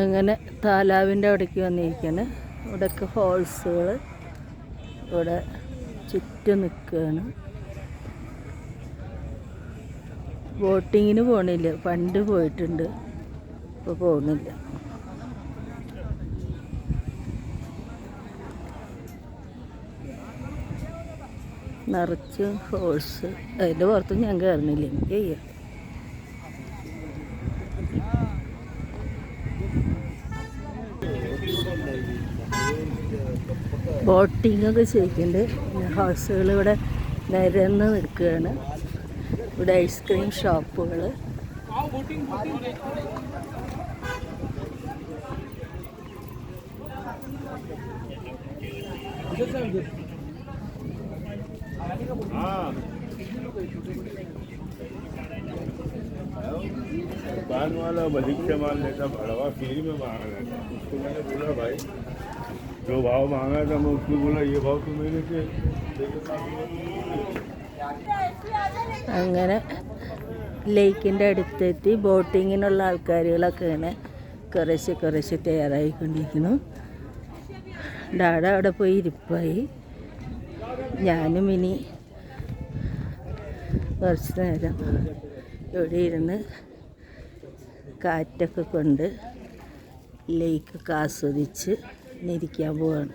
അങ്ങനെ താലാവിന്റെ അവിടേക്ക് വന്നിരിക്കുകയാണ് ഇവിടെയൊക്കെ ഹോൾസുകൾ ഇവിടെ ചുറ്റും നിൽക്കുകയാണ്. ബോട്ടിങ്ങിന് പോണില്ല. പണ്ട് പോയിട്ടുണ്ട്. ഇപ്പോൾ പോകുന്നില്ല. നിറച്ച് ഹോൾസ്. അതിന്റെ പുറത്തും ഞാൻ കയറുന്നില്ല. എനിക്ക് ചെയ്യാം ബോട്ടിംഗ് ഒക്കെ ചെയ്യിക്കുന്നുണ്ട് ഹൗസുകൾ ഇവിടെ നിരന്ന് നിൽക്കുകയാണ്. ഇവിടെ ഐസ്ക്രീം ഷോപ്പുകൾ. दुकान वाला अधिक से माल लेता भड़वा फ्री में मांग रहा था उसको मैंने बोला भाई जो भाव मांगा था मैं उसको बोला ये भाव तो मैंने से അങ്ങനെ ലേക്കിൻ്റെ അടുത്തെത്തി ബോട്ടിങ്ങിനുള്ള ആൾക്കാരുകളൊക്കെ ഇങ്ങനെ കുറേശ്ശെ കുറേശ്ശെ തയ്യാറായിക്കൊണ്ടിരിക്കുന്നു ഡാഡ അവിടെ പോയി ഇരിപ്പായി ഞാനും ഇനി കുറച്ച് നേരം ഇവിടെ ഇരുന്ന് കാറ്റൊക്കെ കൊണ്ട് ലേക്കൊക്കെ ആസ്വദിച്ച് ഇരിക്കാൻ പോവാണ്.